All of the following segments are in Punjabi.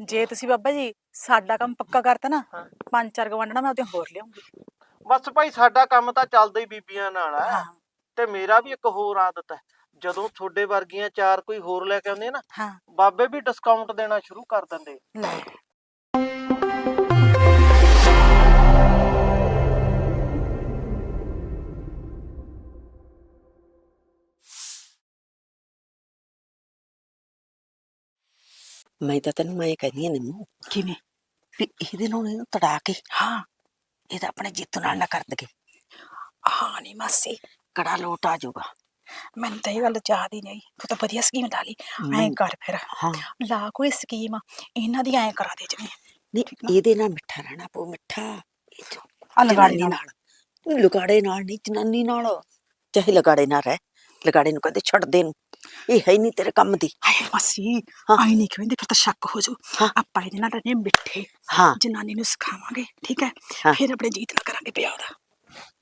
ਜੇ ਤੁਸੀਂ ਬਾਬਾ ਜੀ ਸਾਡਾ ਕੰਮ ਪੱਕਾ ਕਰਤਾ ਨਾ ਹਾਂ। ਪੰਜ ਚਾਰ ਗਵਾਂਢਣਾ ਮੈਂ ਉਹਦੇ ਹੋਰ ਲਿਆਉਂਗੀ। ਬਸ ਭਾਈ ਸਾਡਾ ਕੰਮ ਤਾਂ ਚੱਲਦਾ ਹੀ ਬੀਬੀਆਂ ਨਾਲ ਆ। ਹਾਂ। ਤੇ ਮੇਰਾ ਵੀ ਇੱਕ ਹੋਰ ਆਦਤ ਹੈ। ਜਦੋਂ ਤੁਹਾਡੇ ਵਰਗੀਆਂ ਚਾਰ ਕੋਈ ਹੋਰ ਲੈ ਕੇ ਆਉਂਦੇ ਆ ਨਾ ਹਾਂ। ਬਾਬੇ ਵੀ ਡਿਸਕਾਊਂਟ ਦੇਣਾ ਸ਼ੁਰੂ ਕਰ ਦਿੰਦੇ। ਲੈ। ਮੈਂ ਤਾਂ ਤੈਨੂੰ ਮੈਂ ਕਹਿੰਦੀ ਆ ਨਿੰਮੂ ਕਿਵੇਂ ਵੀ ਇਹਦੇ ਨਾਲ ਇਹਨੂੰ ਤੜਾ ਕੇ ਹਾਂ ਇਹ ਤਾਂ ਆਪਣੇ ਜੀਤੂ ਨਾਲ ਨਾ ਕਰ ਦਗੇ ਹਾਂ ਨਹੀਂ ਮਾਸੀ ਕੜਾ ਲੋਟ ਆ ਜਾਊਗਾ ਮੈਨੂੰ ਤਾਂ ਇਹ ਗੱਲ ਯਾਦ ਹੀ ਨਹੀਂ ਤੂੰ ਤਾਂ ਵਧੀਆ ਸਕੀਮ ਲਾ ਲਈ ਐਂ। ਕਰ ਫਿਰ ਹਾਂ ਲਾ ਕੋਈ ਸਕੀਮ ਇਹਨਾਂ ਦੀ ਐਂ ਕਰਾ ਦੇ ਜਿਵੇਂ ਨਹੀਂ ਇਹਦੇ ਨਾਲ ਮਿੱਠਾ ਰਹਿਣਾ ਪਊ ਮਿੱਠਾ ਇਹ ਜੋ ਲਗਾੜੀ ਨਾਲ ਲਗਾੜੇ ਨਾਲ ਨਹੀਂ ਜਨਾਨੀ ਨਾਲ ਚਾਹੇ ਲਗਾੜੇ ਨਾਲ ਰਹਿ ਲਗਾੜੇ ਨੂੰ ਕਹਿੰਦੇ ਛੱਡ ਦੇ ਨੂੰ। ਇਹ ਹੈ ਨਹੀਂ ਤੇਰੇ ਕੰਮ ਦੀ। ਹਾਏ ਮਾਸੀ। ਆਈ ਨਹੀਂ ਕਹਿੰਦੇ ਫਿਰ ਤਾਂ ਸ਼ੱਕ ਹੋ ਹਾਂ। ਆਪਾਂ ਇਹਦੇ ਨਾਲ ਰਹਿਣੇ ਮਿੱਠੇ। ਹਾਂ। ਜਨਾਨੀ ਨੂੰ ਸਿਖਾਵਾਂਗੇ ਠੀਕ ਹੈ। ਫਿਰ ਆਪਣੇ ਜੀਤ ਨਾਲ ਕਰਾਂਗੇ ਪਿਆ ਉਹਦਾ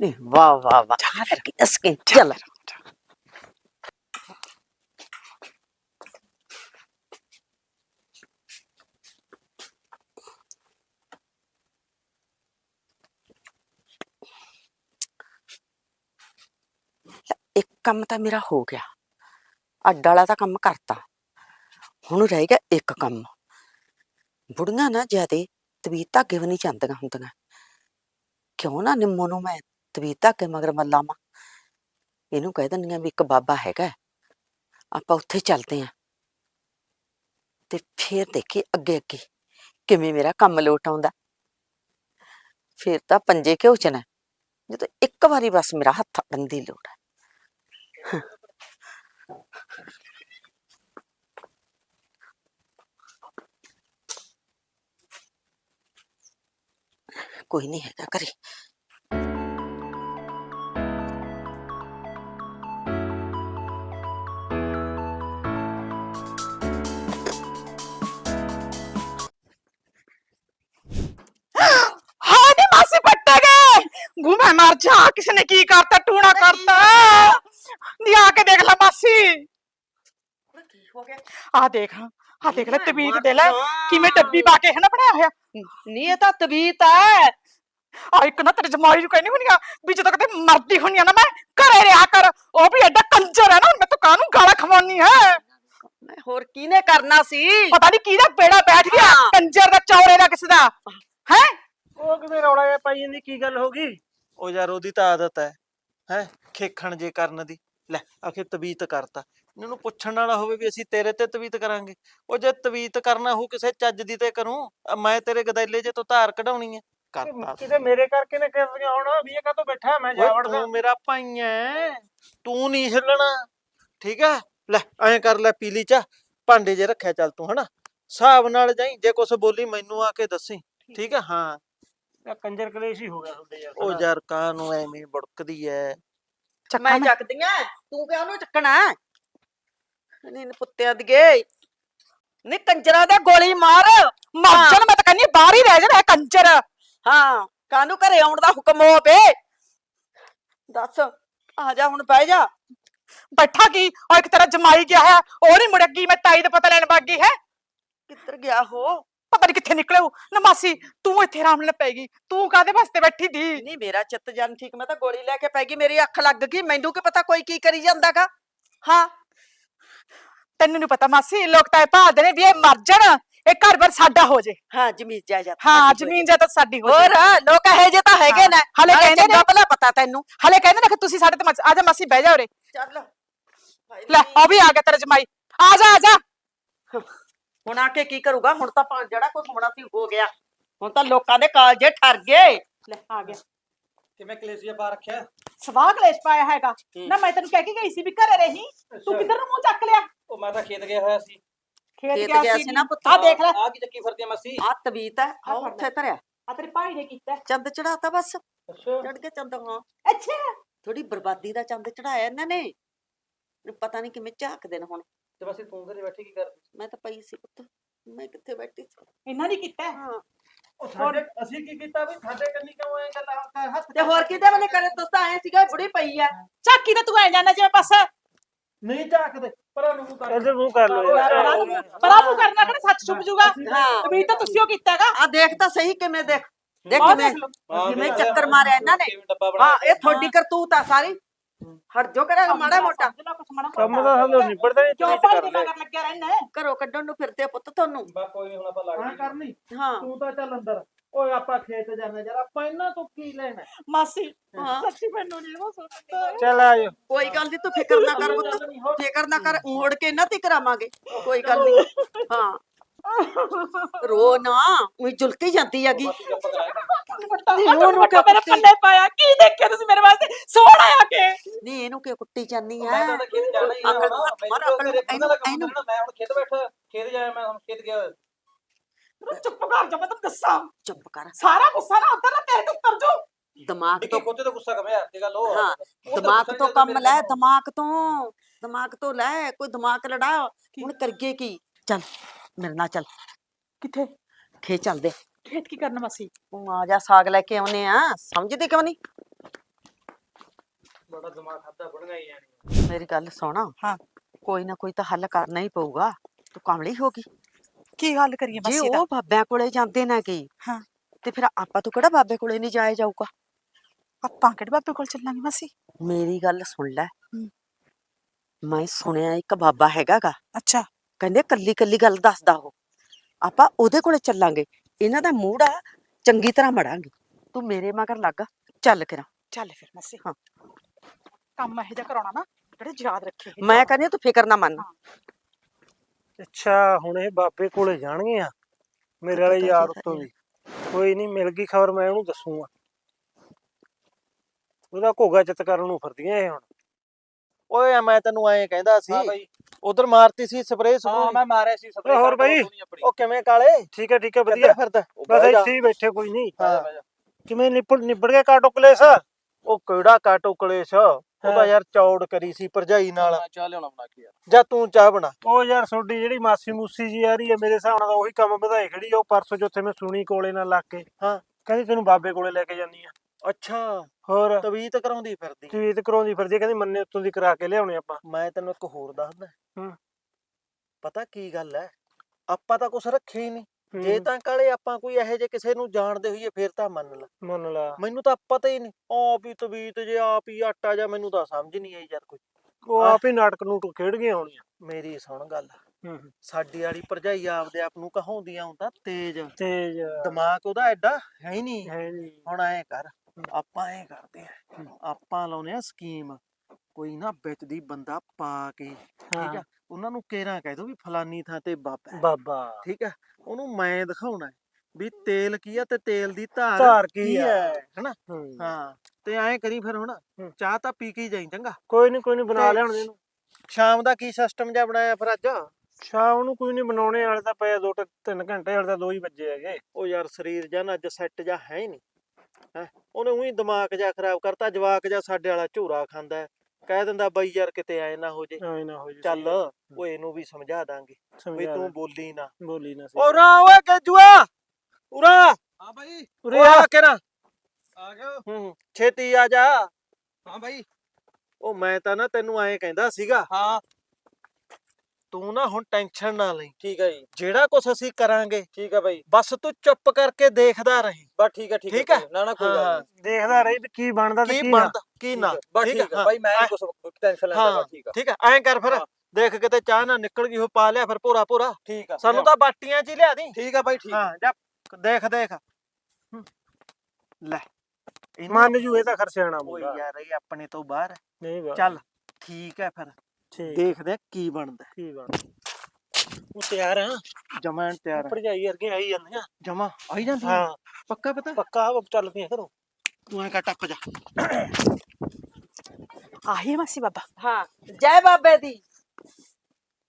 ਨਹੀਂ ਵਾਹ ਵਾਹ ਵਾਹ। ਚੱਲ। ਚੱਲ ਇੱਕ ਕੰਮ ਤਾਂ ਮੇਰਾ ਹੋ ਗਿਆ। ਅੱਡ ਵਾਲਾ ਤਾਂ ਕੰਮ ਕਰਤਾ। ਹੁਣ ਰਹਿ ਗਿਆ ਇੱਕ ਕੰਮ। ਬੁੜੀਆਂ ਨਾ ਜਿਆਦੇ ਤਵੀਤ ਧਾਗੇ ਵੀ ਨਹੀਂ ਚੰਦੀਆਂ ਹੁੰਦੀਆਂ। ਕਿਉਂ ਨਾ ਨਿੰਮੋ ਨੂੰ ਮੈਂ ਤਵੀਤ ਧਾਗੇ ਮਗਰ ਮੱਲਾਵਾਂ ਇਹਨੂੰ ਕਹਿ ਦਿੰਦੀ ਆ ਵੀ ਇੱਕ ਬਾਬਾ ਹੈਗਾ। ਆਪਾਂ ਉੱਥੇ ਚੱਲਦੇ ਆਂ ਤੇ ਫੇਰ ਦੇਖੀ ਅੱਗੇ ਅੱਗੇ ਕਿਵੇਂ ਮੇਰਾ ਕੰਮ ਲੋਟ ਆਉਂਦਾ। ਫੇਰ ਤਾਂ ਪੰਜੇ ਘਿਓ ਚ ਨਾ ਜਦੋਂ ਇੱਕ ਵਾਰੀ ਬਸ ਮੇਰਾ ਹੱਥ ਅੜਨ ਦੀ ਲੋੜ ਹੈ ਕੋਈ ਨਹੀਂ ਹੈਗਾ ਘਰੇ। ਆ ਦੇਖ ਆ ਦੇਖ ਲੈ ਤਬੀਤ ਮਰ ਦੇ ਲੈ। ਕਿਵੇਂ ਡੱਬੀ ਪਾ ਕੇ ਹੈ ਨਾ ਬਣਾਇਆ ਹੋਇਆ? ਨਹੀਂ ਇਹ ਤਾਂ ਤਬੀਤ ਹੈ। ਆ ਇੱਕ ਨਾ ਤੇਰੇ ਜਮਾਈ ਨੂੰ ਕਹਿੰਦੀ ਹੁੰਨੀ ਆ ਵੀ ਜਦੋਂ ਕਦੇ ਮਰਦੀ ਹੁੰਨੀ ਆ ਨਾ ਮੈਂ ਘਰੇ ਰਿਹਾ ਕਰ ਉਹ ਵੀ ਐਡਾ ਕੰਜਰ ਹੈ ਨਾ ਮੈਂ ਤਾਂ ਕਾਹਨੂੰ ਗਾਲਾਂ ਖਵਾਉਣੀ ਹੈ ਮੈਂ ਹੋਰ ਕਿਹਨੇ ਕਰਨਾ ਸੀ? ਪਤਾ ਨਹੀਂ ਕਿਹਦਾ ਬੇੜਾ ਬੈਠ ਗਿਆ ਹਾਂ। ਕੰਜਰ ਦਾ ਚੌਰੇ ਦਾ ਕਿਸੇ ਦਾ। ਹੈ? ਉਹ ਕਿਵੇਂ ਰੌਲਾ ਜਿਹਾ ਪਾਈ ਜਾਂਦੀ ਕੀ ਗੱਲ ਹੋ ਗਈ? ਉਹ ਯਾਰ ਉਹਦੀ ਤਾਂ ਆਦਤ ਹੈ ਹੈ? ਖੇਖਣ ਜੇ ਕਰਨ ਦੀ। ਲੈ ਆਖੇ ਤਵੀਤ ਕਰਤਾ। ਇਹਨਾਂ ਨੂੰ ਪੁੱਛਣ ਵਾਲਾ ਹੋਵੇ ਵੀ ਅਸੀਂ ਤੇਰੇ ਤੇ ਤਵੀਤ ਕਰਾਂਗੇ। ਉਹ ਜੇ ਤਵੀਤ ਕਰਨਾ ਹੋ ਕਿਸੇ ਚੱਜ ਦੀ ਤੇ ਕਰੂੰ ਮੈਂ ਤੇਰੇ ਗਦੈਲੇ ਜੇ ਤੋਂ ਧਾਰ ਕਢਾਉਣੀ ਹੈ ਕਰਤਾ। ਕਿਤੇ ਮੇਰੇ ਕਰਕੇ ਨੇ ਕਰਦੀਆਂ ਹੁਣ ਵੀ ਇਹ ਕਾਹਤੋਂ ਬੈਠਾ? ਮੈਂ ਜਾ ਓਏ ਵੜਦਾ ਤੂੰ ਮੇਰਾ ਭਾਈ ਐ। ਤੂੰ ਨਹੀਂ ਹਿੱਲਣਾ। ਠੀਕ ਹੈ ਲੈ ਐਂ ਕਰ ਲੈ ਪੀਲੀ ਚਾ ਭਾਂਡੇ ਜੇ ਰੱਖਿਆ ਚੱਲ ਤੂੰ ਹਨਾ? ਹਿਸਾਬ ਨਾਲ ਜਾਈ ਜੇ ਕੁਛ ਬੋਲੀ ਮੈਨੂੰ ਆ ਕੇ ਦੱਸੀ। ਠੀਕ ਹੈ ਹਾਂ। ਇਹ ਕੰਜਰ ਕਲੇਸ਼ ਹੀ ਹੋ ਗਿਆ ਤੁਹਾਡੇ ਯਾਰ। ਉਹ ਯਾਰ ਕਾਂ ਨੂੰ ਐਵੇਂ ਬੁੜਕਦੀ ਐ। ਮੈਂ ਚੱਕਦੀ ਆ ਤੂੰ ਕਿਉਂ ਉਹਨੂੰ ਚੱਕਣਾ? ਨਹੀਂ ਪੁੱਤਿਆਂ ਦੀਏ ਨੀ ਕੰਜਰਾਂ ਦੇ ਗੋਲੀ ਮਾਰ। ਮਰ ਜਾਣ ਮੈਂ ਤਾਂ ਕਹਿੰਦੀ ਹਾਂ, ਬਾਹਰ ਹੀ ਰਹਿ ਜਾਣਾ ਕੰਜਰ। ਹਾਂ ਕਾਹਨੂੰ ਘਰੇ ਆਉਣ ਦਾ ਹੁਕਮ ਹੋਵੇ ਦੱਸ ਆ ਜਾ ਹੁਣ ਬਹਿ ਜਾ। ਬੈਠਾ ਕੀ? ਉਹ ਇੱਕ ਤੇਰਾ ਜਮਾਈ ਗਿਆ ਹੈ ਉਹ ਨਹੀਂ ਮੁੜ ਗਈ ਮੈਂ ਤਾਈ ਦਾ ਪਤਾ ਲੈਣ ਬਾਗੀ ਹੈ। ਕਿੱਧਰ ਗਿਆ ਹੋ ਪਤਾ ਨਹੀਂ ਕਿੱਥੇ ਨਿਕਲੇ ਉਹ। ਨਾ ਮਾਸੀ ਤੂੰ ਇੱਥੇ ਆਰਾਮ ਨਾਲ ਪੈ ਗਈ ਤੂੰ ਕਾਦੇ ਵਾਸਤੇ ਬੈਠੀ ਦੀ? ਨਹੀਂ ਮੇਰਾ ਚਿੱਤ ਜਨ ਠੀਕ ਮੈਂ ਤਾਂ ਗੋਲੀ ਲੈ ਕੇ ਪੈ ਗਈ ਮੇਰੀ ਅੱਖ ਲੱਗ ਗਈ ਮੈਨੂੰ ਕੀ ਪਤਾ ਕੋਈ ਕੀ ਕਰੀ ਜਾਂਦਾਗਾ ਹਾਂ ਤੈਨੂੰ ਨਹੀਂ ਪਤਾ ਮਾਸੀ ਲੋਕ ਤਾਂ ਇਹ ਭਾਲਦੇ ਨੇ ਵੀ ਇਹ ਮਰ ਜਾਣ ਇਹ ਘਰ ਬਾਰ ਸਾਡਾ ਹੋ ਜੇ। ਹਾਂ ਜ਼ਮੀਨ ਜਾਇਦਾਦ ਹਾਂ ਸਾਡੀ ਹੋਈ। ਜ਼ਮੀਨ ਜਾਇਦਾਦ ਸਾਡੀ ਹੋ ਹੋਰ ਜੇ ਲੋਕ ਇਹੋ ਜਿਹੇ ਤਾਂ ਹੈਗੇ ਹਾਂ, ਨੇ ਹਲੇ ਨਾਲੇ ਕਹਿੰਦੇ ਨੇ- ਚੰਗਾ ਭਲਾ ਪਤਾ ਤੈਨੂੰ। ਹਲੇ ਕਹਿੰਦੇ ਨੇ ਕਿ ਤੁਸੀਂ ਸਾਡੇ ਤੇ ਮਰ- ਆ ਜਾ ਮਾਸੀ ਬਹਿ ਜਾ ਉਰੇ। ਚੱਲ। ਲੈ ਉਹ ਵੀ ਆ ਗਿਆ ਤੇਰਾ ਜਮਾਈ। ਆ ਜਾ ਆ ਜਾ। ਹੁਣ ਆ ਕੇ ਕੀ ਕਰੂਗਾ? ਹੁਣ ਤਾਂ ਭਾਂ ਜਿਹੜਾ ਕੁਝ ਹੋਣਾ ਸੀ ਹੋ ਗਿਆ। ਹੁਣ ਤਾਂ ਲੋਕਾਂ ਦੇ ਕਾਲਜੇ ਠਰ ਗਏ। ਲੈ ਆ ਗਿਆ। ਕਿਵੇਂ ਕਲੇਸ਼ੀਆ ਪਾ ਰੱਖਿਆ? ਸਵਾਹ ਕਲੇਸ਼ ਪਾਇਆ ਹੈਗਾ। ਨਾ ਮੈਂ ਤੈਨੂੰ ਕਹਿ ਕੇ ਗਈ ਸੀ ਵੀ ਘਰੇ ਰਹੀ ਤੂੰ ਕਿੱਧਰ ਨੂੰ ਮੂੰਹ ਚੱਕ ਲਿਆ? ਉਹ ਮੈਂ ਤਾਂ ਖੇਤ ਗਿਆ ਹੋਇਆ ਸੀ। ਖੇਤ ਗਿਆ ਸੀ ਨਾ ਪੁੱਤ। ਆ ਦੇਖ ਲੈ। ਆ ਕੀ ਚੱਕੀ ਫਿਰਦੀ ਆ ਮੱਸੀ? ਆ ਤਬੀਤ ਹੈ ਆ। ਉੱਥੇ ਧਰਿਆ। ਆ ਤੇਰੇ ਭਾਈ ਨੇ ਕੀਤਾ। ਚੰਦ ਚੜਾਤਾ ਬਸ। ਅੱਛਾ। ਚੜ ਕੇ ਚੰਦ ਹਾਂ। ਅੱਛਾ। ਥੋੜੀ ਬਰਬਾਦੀ ਦਾ ਚੰਦ ਚੜਾਇਆ ਇਹਨਾਂ ਨੇ। ਪਤਾ ਨਹੀਂ ਕਿਵੇਂ ਝਾਕਦੇ ਨੇ ਹੁਣ। ਤੇ ਬਸ ਤੂੰ ਘਰੇ ਬੈਠੀ ਕੀ ਕਰਦੀ ਮੈਂ ਤਾਂ ਪਈ ਸੀ ਪੁੱਤ। ਮੈਂ ਕਿੱਥੇ ਬੈਠੀ ਸੀ? ਇਹਨਾਂ ਨੇ ਕੀਤਾ ਹਾਂ। ਉਹ ਸਾਡੇ ਅਸੀਂ ਕੀ ਕੀਤਾ ਵੀ ਸਾਡੇ ਕੰਨੀ ਕਿਉਂ ਐ ਗੱਲ ਹੱਥ ਤੇ ਹੋਰ ਕਿਤੇ ਬਨੇ ਕਰੇ ਤੁਸੀਂ ਤਾਂ ਆਏ ਸੀਗਾ ਬੁੜੀ ਪਈ ਆ। ਝਾਕੀ ਤਾਂ ਤੂੰ ਐ ਜਾਣਾ ਜਿਵੇਂ ਬਸ। ਨਹੀਂ ਝਾਕਦੇ ਪਰਾਂ ਨੂੰ ਕਰ ਇਧਰ ਮੂੰਹ ਕਰ ਲੋ ਪਰਾਂ ਨੂੰ ਕਰਨਾ ਕਿਹੜਾ ਸੱਚ ਛੁਪ ਜੂਗਾ? ਹਾਂ। ਤਾਂ ਤੁਸੀਂ ਉਹ ਕੀਤਾ ਹੈਗਾ ਆ ਦੇਖ ਤਾਂ ਸਹੀ ਕਿਵੇਂ ਦੇਖ। ਦੇਖ ਕਿਵੇਂ ਦੇਖ ਲਓ। ਕਿਵੇਂ ਚੱਕਰ ਮਾਰਿਆ ਇਹਨਾਂ ਨੇ। ਹਾਂ ਇਹ ਤੁਹਾਡੀ ਕਰਤੂਤ ਆ ਸਾਰੀ। ਹਟ ਜੋ ਕਰਾਂਗਾ ਮਾੜਾ ਮੋਟਾ। ਕੰਮ ਦਾ ਹੱਲ ਨਿਬੜਦਾ ਨਹੀਂ ਕਿਉਂ ਭਾਈ ਦੀ ਮਗਰ ਲੱਗਿਆ ਰਹਿਣਾ ਘਰੋਂ ਕੱਢਣ ਨੂੰ ਫਿਰਦੇ ਆ ਪੁੱਤ ਤੁਹਾਨੂੰ। ਬਾ ਕੋਈ ਨਹੀਂ ਹੁਣ ਆਪਾਂ ਲੱਗ ਹਾਂ ਕਰਨੀ। ਹਾਂ। ਤੂੰ ਤਾਂ ਚੱਲ ਅੰਦਰ। ਓਏ ਆਪਾਂ ਖੇਤ ਜਾਣਾ ਯਾਰ ਆਪਾਂ ਇਹਨਾਂ ਤੋਂ ਕੀ ਲੈਣਾ? ਮਾਸੀ ਹਾਂ। ਸੱਚੀ ਮੈਨੂੰ ਨਹੀਂ ਉਹ ਸੁਣਦਾ ਚੱਲ ਆਜੋ ਕੋਈ ਗੱਲ ਨਹੀਂ ਤੂੰ ਫਿਕਰ ਨਾ ਕਰ ਪੁੱਤ। ਫਿਕਰ ਨਾ ਕਰ ਮੁੜ ਕੇ ਇਹਨਾਂ ਤੇ ਕਰਾਵਾਂਗੇ। ਕੋਈ ਗੱਲ ਨਹੀਂ ਹਾਂ। ਰੋ ਨਾ ਉਹੀ ਜੁਲਕੀ ਜਾਂਦੀ ਹੈਗੀ। ਨਹੀਂ ਉਹਨੂੰ ਕਿਉਂ ਮੇਰੇ ਕੁੱਟੀ? ਪੱਲੇ ਪਾਇਆ? ਕੀ ਦੇਖਿਆ ਤੁਸੀਂ ਮੇਰੇ ਵਾਸਤੇ? ਸੋਹਣਾ ਆ ਕੇ। ਨਹੀਂ ਇਹਨੂੰ ਕਿਉਂ ਕੁੱਟੀ ਜਾਨੀ ਮੈਂ ਆ? ਤਾਂ ਖੇਤ ਜਾਣਾ ਹੀ ਆ ਹੁਣ। ਮੈਨੂੰ ਇਹਨੂੰ ਦਾ ਕੰਮ ਇਹਨੂੰ ਕਰਨਾ ਮੈਂ ਹੁਣ ਖੇਤ ਬੈਠਾ ਖੇਤ ਜਾਇਆ ਮੈਂ ਹੁਣ ਖੇਤ ਗਿਆ। ਚੁੱਪ ਕਰ ਜਾ ਮੈਂ ਤੈਨੂੰ ਦੱਸਾਂ। ਚੁੱਪ ਕਰ। ਸਾਰਾ ਗੁੱਸਾ ਨਾ ਉੱਧਰ ਨਾ ਤੇਰੇ ਤੇ ਉੱਤਰ ਜਾਊ। ਦਿਮਾਗ ਨਿੱਕੇ ਤੋਂ ਕੋਤੇ ਤੇ ਗੁੱਸਾ ਕਮਿਆ ਤੇ ਗੱਲ ਉਹ ਆ। ਹਾਂ ਉਹ ਤਾਂ ਦਿਮਾਗ ਗੁੱਸਾ ਤੋਂ ਹੀ ਕੰਮ ਮੇਰੇ ਲੈ। ਦਿਮਾਗ ਤੋਂ। ਦਿਮਾਗ ਤੋਂ ਲੈ ਕੋਈ ਦਿਮਾਗ ਲੜਾ। ਹੁਣ ਕਰੀਏ ਕੀ? ਚੱਲ। ਮੇਰੇ ਨਾਲ ਚੱਲ। ਕਿੱਥੇ? ਖੇ ਚੱਲਦੇ। ਖੇਤ ਕੀ ਕਰਨ ਮਾਸੀ ਤੂੰ ਆ ਜਾ ਸਾਗ ਲੈ ਕੇ ਆਉਨੇ ਆ। ਸਮਝਦੀ ਕਿਉਂ ਨਹੀਂ ਬੜਾ ਦਿਮਾਗ ਖਾਦਾ ਬੜੀਆਂ ਹੀ ਆਣੀ ਮੇਰੀ ਗੱਲ ਸੁਣ। ਹਾਂ। ਕੋਈ ਨਾ ਕੋਈ ਤਾਂ ਹੱਲ ਕਰਨਾ ਹੀ ਪਊਗਾ। ਤੂੰ ਕਮਲੀ ਹੋ ਗਈ। ਕੀ ਗੱਲ ਕਰੀਏ ਜੇ ਮਾਸੀ ਦਾ ਉਹ ਬਾਬਿਆਂ ਕੋਲੇ ਜਾਂਦੇ ਨਾ ਕੀ ਹਾਂ। ਤੇ ਫਿਰ ਆਪਾਂ ਤੋਂ ਕਿਹੜਾ ਬਾਬੇ ਕੋਲੇ ਨਹੀਂ ਜਾਇਆ ਜਾਊਗਾ? ਆਪਾਂ ਕਿਹੜੇ ਬਾਬੇ ਕੋਲ ਚੱਲਾਂਗੇ ਮਾਸੀ? ਮੇਰੀ ਗੱਲ ਸੁਣ ਲੈ। ਮੈਂ ਸੁਣਿਆ ਇੱਕ ਬਾਬਾ ਹੈਗਾਗਾ। ਅੱਛਾ। ਕਹਿੰਦੇ ਕੱਲੀ ਕੱਲੀ ਗੱਲ ਦੱਸਦਾ ਉਹ। ਆਪਾਂ ਉਹਦੇ ਕੋਲੇ ਚੱਲਾਂਗੇ। ਇਹਨਾਂ ਦਾ ਮੂਡ ਆ ਚੰਗੀ ਤਰ੍ਹਾਂ ਮੜਾਂਗੇ। ਤੂੰ ਮੇਰੇ ਮਗਰ ਲੱਗ ਚੱਲ ਕਰਾਂ। ਚੱਲ ਫਿਰ ਮਾਸੀ। ਹਾਂ। ਕੰਮ ਇਹੋ ਜਿਹਾ ਕਰਾਉਣਾ ਨਾ ਜਿਹੜੇ ਯਾਦ ਰੱਖੇ ਮੈਂ ਕਹਿੰਦੀ ਹਾਂ ਤੂੰ ਫਿਕਰ ਨਾ ਮੰਨ। ਅੱਛਾ ਹੁਣ ਇਹ ਬਾਬੇ ਕੋਲੇ ਜਾਣਗੇ ਆ ਮੇਰੇ ਵਾਲੇ ਯਾਰ ਉੱਤੋਂ। ਵੀ। ਕੋਈ ਨਹੀਂ ਮਿਲ ਗਈ ਖਬਰ ਮੈਂ ਉਹਨੂੰ ਦੱਸੂਗਾ। ਉਹਦਾ ਘੋਗਾ ਚਿੱਤ ਕਰਨ ਨੂੰ ਫਿਰਦੀਆਂ ਇਹ ਹੁਣ। ਓਏ ਮੈਂ ਤੈਨੂੰ ਐਂ ਕਹਿੰਦਾ ਸੀ ਹਾਂ ਬਾਈ। ਉਧਰ ਮਾਰਤੀ ਸੀ ਸਪਰੇਅ ਹਾਂ ਸਪਰੂ ਮੈਂ ਮਾਰਿਆ ਸੀ ਸਪਰੇ ਹੋਰ ਬਾਈ? ਉਹ ਕਿਵੇਂ ਕਾਲੇ? ਠੀਕ ਹੈ ਠੀਕ ਹੈ ਕਿੱਧਰ ਵਧੀਆ। ਫਿਰਦਾ? ਬਸ। ਇੱਥੇ ਹੀ ਬੈਠੇ ਕੋਈ ਨਹੀਂ ਹਾਂ। ਕਿਵੇਂ ਨਿਪੜ ਨਿਬੜ ਗਿਆ ਕਾਟੋ ਕਲੇਸ? ਉਹ ਕਿਹੜਾ ਕਾਟੋ ਕਲੇਸ਼? ਉਹ ਤਾਂ ਹਾਂ। ਯਾਰ ਚੌੜ ਕਰੀ ਸੀ ਭਰਜਾਈ ਨਾਲ। ਚਾਹ ਲਿਆਉਣਾ ਬਣਾ ਕੇ ਯਾਰ। ਜਾਂ ਤੂੰ ਚਾਹ ਬਣਾ। ਉਹ ਯਾਰ ਤੁਹਾਡੀ ਜਿਹੜੀ ਮਾਸੀ ਮੂਸੀ ਜੀ ਆ ਰਹੀ ਹੈ ਮੇਰੇ ਹਿਸਾਬ ਨਾਲ ਤਾਂ ਉਹੀ ਕੰਮ ਵਧਾਈ ਖੜੀ ਆ। ਉਹ ਪਰਸੋਂ ਜਿੱਥੇ ਮੈਂ ਸੁਣੀ ਕੋਲੇ ਨਾਲ ਲੱਗ ਕੇ ਹਾਂ। ਕਹਿੰਦੀ ਤੈਨੂੰ ਬਾਬੇ ਕੋਲੇ ਲੈ ਕੇ ਜਾਨੀ ਆ। ਅੱਛਾ। ਹੋਰ। ਤਵੀਤ ਕਰਾਉਂਦੀ ਫਿਰਦੀ। ਤਵੀਤ ਕਰਾਉਂਦੀ ਫਿਰਦੀ ਆ, ਕਹਿੰਦੀ ਮੰਨੇ ਉੱਤੋਂ ਦੀ ਕਰਾ ਕੇ ਲਿਆਉਣੇ ਆਪਾਂ। ਮੈਂ ਤੈਨੂੰ ਇੱਕ ਹੋਰ ਦੱਸਦਾ। ਹੂੰ। ਪਤਾ ਕੀ ਗੱਲ ਐ? ਆਪਾਂ ਤਾਂ ਕੁਛ ਰੱਖੇ ਹੀ ਨਹੀਂ। ਜੇ ਹੂੰ, ਤਾਂ ਕਾਲੇ ਆਪਾਂ ਕੋਈ ਇਹੋ ਜਿਹੇ ਕਿਸੇ ਨੂੰ ਜਾਣਦੇ ਹੋਈਏ ਫੇਰ ਤਾਂ ਮੰਨ ਲਾ। ਮੰਨ ਲਾ। ਮੈਨੂੰ ਤਾਂ ਪਤਾ ਹੀ ਨਹੀਂ। ਆਪ ਹੀ ਤਵੀਤ ਜੇ ਆਪ ਹੀ ਆਟਾ ਜਾਂ ਮੈਨੂੰ ਤਾਂ ਸਮਝ ਨਹੀਂ ਆਈ ਯਾਰ ਕੋਈ। ਉਹ ਆਪ ਹੀ ਨਾਟਕ ਨੂੰ ਖੇਡ ਗਈਆਂ ਹੋਣੀਆਂ। ਮੇਰੀ ਸੁਣ ਗੱਲ। ਹੂੰ ਸਾਡੀ ਵਾਲੀ ਭਰਜਾਈ ਆਪਦੇ ਆਪ ਨੂੰ ਕਹਾਉਂਦੀਆਂ ਹੁੰਦਾ ਤੇਜ। ਤੇਜ। ਦਿਮਾਗ ਉਹਦਾ ਐਡਾ ਹੈ ਹੀ ਨਹੀਂ। ਹੈ ਨਹੀਂ। ਹੁਣ ਐ ਕਰ। ਆਪਾਂ ਐ ਕਰਦੇ ਆ ਆਪਾਂ ਲਾਉਨੇ ਆ ਸਕੀਮ ਕੋਈ ਨਾ ਵਿੱਚ ਦੀ ਬੰਦਾ ਪਾ ਕੇ ਠੀਕ ਆ ਉਹਨਾਂ ਨੂੰ ਕੇਰਾਂ ਕਹਿ ਦੋ ਵੀ ਫਲਾਨੀ ਥਾਂ ਤੇ ਬਾਬਾ ਹੈ, ਬਾਬਾ। ਠੀਕ ਆ ਉਹਨੂੰ ਮੈਂ ਦਿਖਾਉਣਾ ਹੈ ਵੀ ਤੇਲ ਕੀ ਆ ਤੇ ਤੇਲ ਦੀ ਧਾਰ ਧਾਰ ਕੀ ਹੈ ਹਨਾ? ਹੂੰ। ਹਾਂ ਤੇ ਐਂ ਕਰੀ ਫਿਰ ਹੁਣ ਹੂੰ। ਚਾਹ ਤਾਂ ਪੀ ਕੇ ਹੀ ਜਾਈ ਚੰਗਾ। ਕੋਈ ਨਹੀਂ ਕੋਈ ਨਹੀਂ ਬਣਾ ਤੇ ਦੇ ਇਹਨੂੰ। ਸ਼ਾਮ ਦਾ ਕੀ ਸਿਸਟਮ ਜਿਹਾ ਬਣਾਇਆ ਫਿਰ ਅੱਜ? ਸ਼ਾਮ ਨੂੰ ਕੋਈ ਨਹੀਂ ਬਣਾਉਣੇ ਵਾਲੇ ਤਾਂ ਪਏ ਦੋ ਤੇ ਤਿੰਨ ਘੰਟੇ ਵਾਲੇ ਤਾਂ ਦੋ ਹੀ ਵੱਜੇ ਹੈਗੇ। ਉਹ ਯਾਰ ਸਰੀਰ ਜਾਂ ਨਾ ਅੱਜ ਸੈੱਟ ਜਾਂ ਹੈ ਹੀ ਨਹੀਂ ਹੈ? ਉਹਨੇ ਉਹੀ ਦਿਮਾਗ ਜਾ ਖਰਾਬ ਕਰਤਾ ਜਵਾਕ ਜਾਂ ਸਾਡੇ ਵਾਲਾ ਝੂਰਾ ਖਾਂਦਾ ਹੈ। ਕਹਿ ਦਿੰਦਾ ਬਈ ਯਾਰ ਕਿਤੇ ਐ ਨਾ ਹੋ ਜੇ। ਐ ਨਾ ਹੋ ਜੇ ਚੱਲ ਉਹ ਇਹਨੂੰ ਵੀ ਸਮਝਾ ਦਾਂਗੇ ਵੀ ਤੂੰ ਬੋਲੀ ਨਾ। ਬੋਲੀ ਨਾ ਸੀ ਉਰਾ ਓਏ ਗੇਜੂਆ ਉਰਾ! ਹਾਂ ਬਾਈ। ਉਰੇ ਆ। ਆ ਕੇ ਨਾ। ਆ ਗਿਆ ਹੂੰ। ਛੇਤੀ ਆ ਜਾ। ਹਾਂ ਬਾਈ। ਉਹ ਮੈਂ ਤਾਂ ਨਾ ਤੈਨੂੰ ਐਂ ਕਹਿੰਦਾ ਸੀਗਾ ਹਾਂ। ਤੂੰ ਨਾ ਹੁਣ ਟੈਨਸ਼ਨ ਨਾ ਲਈ। ਠੀਕ ਹੈ ਜੀ। ਜਿਹੜਾ ਕੁਝ ਅਸੀਂ ਕਰਾਂਗੇ ਠੀਕ ਹੈ ਬਾਈ। ਬਸ ਤੂੰ ਚੁੱਪ ਕਰਕੇ ਦੇਖਦਾ ਰਹੀਂ। ਬਸ ਠੀਕ ਹੈ ਠੀਕ ਹੈ? ਨਾ ਨਾ ਕੋਈ ਗੱਲ ਦੇਖਦਾ ਰਹੀ ਵੀ ਕੀ ਬਣਦਾ ਤੇ ਕੀ ਬਣਦਾ ਕੀ ਨਾ। ਬਸ ਠੀਕ ਹੈ, ਬਾਈ ਮੈਂ। ਕੁਝ ਟੈਨਸ਼ਨ ਲੈਂਦਾ ਠੀਕ ਹੈ ਠੀਕ ਹੈ ਐਂ ਕਰ ਫਿਰ। ਦੇਖ ਕਿਤੇ ਚਾਹ ਨਾ ਨਿਕਲ ਗਈ ਹੋ ਪਾ ਲਿਆ ਫਿਰ ਪੂਰਾ ਪੂਰਾ ਠੀਕ ਆ ਸਾਨੂੰ ਤਾਂ ਬਾਟੀਆਂ 'ਚ ਹੀ ਲਿਆ ਦੀ। ਠੀਕ ਆ ਬਾਈ ਠੀਕ ਹਾਂ ਜਾ। ਦੇਖ ਦੇਖ। ਲੈ। ਮੰਨ ਜੂ ਇਹ ਤਾਂ ਖਰਚਿਆਣਾ ਓਏ ਮੁੰਡਾ। ਯਾਰ ਇਹ ਆਪਣੇ ਤੋਂ ਬਾਹਰ। ਨਹੀਂ ਬਾ ਚੱਲ ਠੀਕ ਹੈ ਫਿਰ। ਠੀਕ। ਦੇਖਦੇ ਆ ਕੀ ਬਣਦਾ। ਕੀ ਬਣ ਉਹ ਤਿਆਰ ਆ। ਜਮਾਂ ਤਿਆਰ ਹੈ ਭਰਜਾਈ ਵਰਗੇ ਆਈ ਜਾਂਦੀਆਂ। ਜਮਾ ਆਈ ਜਾਂਦੀ ਹੈ? ਹਾਂ ਪੱਕਾ ਪਤਾ? ਪੱਕਾ ਆ ਚੱਲਦੀਆਂ ਘਰੋਂ। ਤੂੰ ਐਂ ਕਰ ਟੱਪ ਜਾ। ਆਹੀ ਮਾਸੀ ਬਾਬਾ। ਹਾਂ ਜੈ ਬਾਬੇ ਦੀ।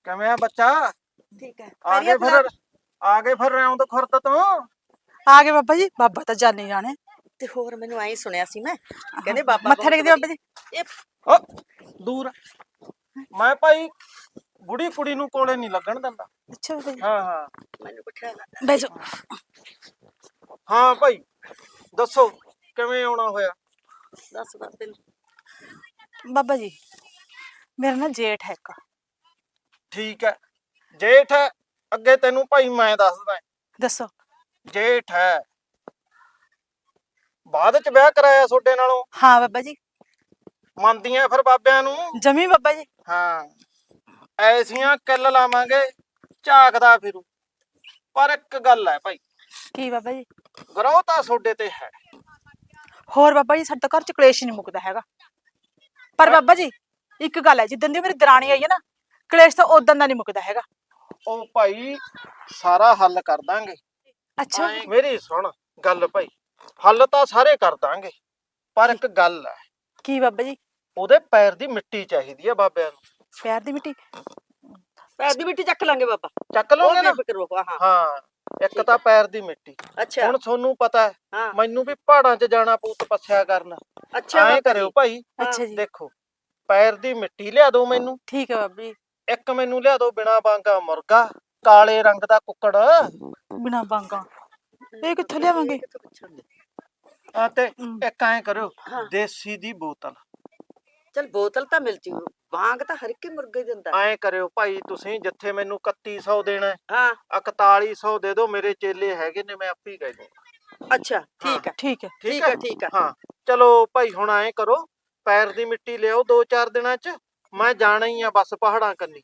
ਕਿਵੇਂ ਆ ਬੱਚਾ? ਠੀਕ ਹੈ ਆਗੇ ਫਿਰ? ਆਗੇ ਫਿਰ ਰਾਉਂਦ ਖੁਰਦ ਤੋਂ? ਆ ਗਏ ਬਾਬਾ ਜੀ। ਬਾਬਾ ਤਾਂ ਜਾਣੇ ਜਾਣੇ। ਤੇ ਹੋਰ ਮੈਨੂੰ ਐਂ ਸੁਣਿਆ ਸੀ ਮੈਂ। ਕਹਿੰਦੇ ਬਾਬਾ ਮੱਥਾ ਟੇਕਦੇ ਬਾਬਾ ਜੀ। ਇਹ ਓ ਦੂਰ ਆ। ਮੈਂ ਭਾਈ ਬੁੜੀ ਕੁੜੀ ਨੂੰ ਕੋਲੇ ਨਹੀਂ ਲੱਗਣ ਦਿੰਦਾ। ਅੱਛਾ ਹਾਂ ਹਾਂ। ਮੈਨੂੰ ਬਿਠਾ ਲੈ। ਬਹਿ ਜਾਓ ਹਾਂ ਭਾਈ ਦੱਸੋ ਕਿਵੇਂ ਆਉਣਾ ਹੋਇਆ? ਦੱਸ ਬਾਬਾ ਜੀ ਮੇਰਾ ਨਾ ਜੇਠ ਹੈ ਇੱਕ। ਠੀਕ ਹੈ। ਜੇਠ ਹੈ? ਅੱਗੇ ਤੈਨੂੰ ਭਾਈ ਮੈਂ ਦੱਸਦਾ। ਦੱਸੋ। ਜੇਠ ਹੈ। ਬਾਅਦ ਚ ਵਿਆਹ ਕਰਾਇਆ ਤੁਹਾਡੇ ਨਾਲੋਂ? ਹਾਂ ਬਾਬਾ ਜੀ। ਮੰਨਦੀਆਂ ਫਿਰ ਬਾਬਿਆਂ ਨੂੰ? ਜਮੀ ਬਾਬਾ ਜੀ। ਹਾਂ। ਐਸੀਆਂ ਕਿੱਲ ਲਾਵਾਂਗੇ ਝਾਕਦਾ ਫਿਰੂ। ਪਰ ਇੱਕ ਗੱਲ ਹੈ ਭਾਈ ਕੀ ਬਾਬਾ ਜੀ? ਗਰੋਹ ਤਾਂ ਤੁਹਾਡੇ ਤੇ ਹੈ। ਹੋਰ ਬਾਬਾ ਜੀ ਸਾਡੇ ਤਾਂ ਘਰ ਚ ਕਲੇਸ਼ ਨਹੀਂ ਮੁੱਕਦਾ ਹੈਗਾ। ਪਰ ਬਾਬਾ ਜੀ ਇੱਕ ਗੱਲ ਹੈ ਜਿੱਦਣ ਦੀ ਮੇਰੀ ਦਰਾਣੀ ਆਈ ਹੈ ਨਾ ਕਲੇਸ਼ ਤਾਂ ਉਦੋਂ ਦਾ ਨਹੀਂ ਮੁੱਕਦਾ ਹੈਗਾ। ਉਹ ਭਾਈ ਸਾਰਾ ਹੱਲ ਕਰ ਦਾਂਗੇ। ਅੱਛਾ। ਮੇਰੀ ਸੁਣ ਗੱਲ ਭਾਈ ਹੱਲ ਤਾਂ ਸਾਰੇ ਕਰ ਦਾਂਗੇ। ਪਰ ਇੱਕ ਗੱਲ ਹੈ। ਕੀ ਬਾਬਾ ਜੀ? ਉਹਦੇ ਪੈਰ ਦੀ ਮਿੱਟੀ ਚਾਹੀਦੀ ਆ ਬਾਬਿਆਂ ਨੂੰ। ਪੈਰ ਦੀ ਮਿੱਟੀ? ਪੈਰ ਦੀ ਮਿੱਟੀ ਚੱਕ ਲਾਂਗੇ ਬਾਬਾ। ਚੱਕ ਲਓਗੇ ਨਾ? ਹੋ ਹਾਂ। ਹਾਂ ਇੱਕ ਤਾਂ ਪੈਰ ਦੀ ਮਿੱਟੀ। ਅੱਛਾ। ਹੁਣ ਤੁਹਾਨੂੰ ਪਤਾ ਹੈ ਮੈਨੂੰ ਵੀ ਪਹਾੜਾਂ 'ਚ ਜਾਣਾ ਪਊ ਤਪੱਸਿਆ ਕਰਨ। ਅੱਛਾ ਐਂ ਕਰਿਓ। ਭਾਈ। ਅੱਛਾ ਜੀ। ਦੇਖੋ ਪੈਰ ਦੀ ਮਿੱਟੀ ਲਿਆ ਦਿਓ ਮੈਨੂੰ। ਠੀਕ ਹੈ ਬਾਬਾ ਇੱਕ ਮੈਨੂੰ ਲਿਆ ਦਿਓ ਬਿਨਾ ਬਾਂਗਾ ਮੁਰਗਾ ਕਾਲੇ ਰੰਗ ਦਾ ਕੁੱਕੜ। ਬਿਨਾ ਬਾਂਗਾ ਇਹ ਕਿੱਥੋਂ ਲਿਆਵਾਂਗੇ? ਆ ਤੇ ਇੱਕ ਐਂ ਕਰਿਓ। ਦੇਸੀ ਦੀ ਬੋਤਲ। ਚੱਲ ਬੋਤਲ ਤਾਂ ਮਿਲ ਜੂ ਵਾਂਗ ਤਾਂ ਹਰ ਇੱਕ ਮੁਰਗੇ ਦਿੰਦਾ ਐਂ ਕਰਿਓ ਭਾਈ ਤੁਸੀਂ ਜਿੱਥੇ ਮੈਨੂੰ 3100 ਦੇਣਾ ਹੈ, ਹਾਂ। ਆਹ 4100 ਦੇ ਦਿਓ ਮੇਰੇ ਚੇਲੇ ਹੈਗੇ ਨੇ ਮੈਂ ਆਪੇ ਹੀ ਕਹਿ ਦੂੰ ਅੱਛਾ ਠੀਕ ਹੈ। ਠੀਕ ਹੈ? ਠੀਕ ਹੈ ਠੀਕ ਹੈ। ਹਾਂ ਚਲੋ ਭਾਈ ਹੁਣ ਐਂ ਕਰੋ ਪੈਰ ਦੀ ਮਿੱਟੀ ਲਿਆਓ 2-4 ਦਿਨਾਂ 'ਚ ਮੈਂ ਜਾਣਾ ਹੀ ਆ ਬਸ ਪਹਾੜਾਂ ਕੰਨੀ।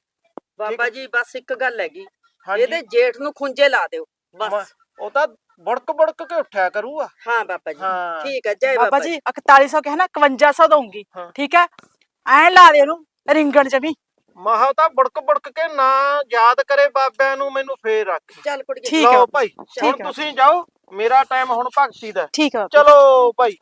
ਬਾਬਾ ਜੀ ਬਸ ਇੱਕ ਗੱਲ ਹੈਗੀ ਹਾਂਜੀ। ਇਹਦੇ ਜੇਠ ਨੂੰ ਖੁੰਝੇ ਲਾ ਦਿਓ ਮੈਂ- ਬਸ। ਉਹ ਤਾਂ ਬੜਕ ਬੜਕ ਕੇ ਉੱਠਿਆ ਕਰੂਗਾ। ਹਾਂ ਬਾਬਾ ਜੀ ਹਾਂ। ਠੀਕ ਹੈ ਜੈ ਬਾਬਾ ਜੀ 4100 ਕੇ ਹੈ ਨਾ 5100 ਦਊਂਗੀ। ਹਾਂ। ਠੀਕ ਹੈ? ਐ ਲਾ ਦੇ ਉਹਨੂੰ ਰਿੰਗਣ ਜਮੀ ਮਹਾ ਤਾਂ ਬੜਕ ਬੜਕ ਕੇ ਨਾ ਯਾਦ ਕਰੇ ਬਾਬਿਆਂ ਨੂੰ ਮੈਨੂੰ ਫੇਰ ਰੱਖ। ਠੀਕ ਹੈ। ਲਓ ਭਾਈ ਹੁਣ ਹੈ। ਤੁਸੀਂ ਜਾਓ ਮੇਰਾ ਟਾਈਮ ਹੁਣ ਭਗਤੀ ਦਾ ਠੀਕ ਹੈ ਬਾਬਾ ਚਲੋ ਭਾਈ।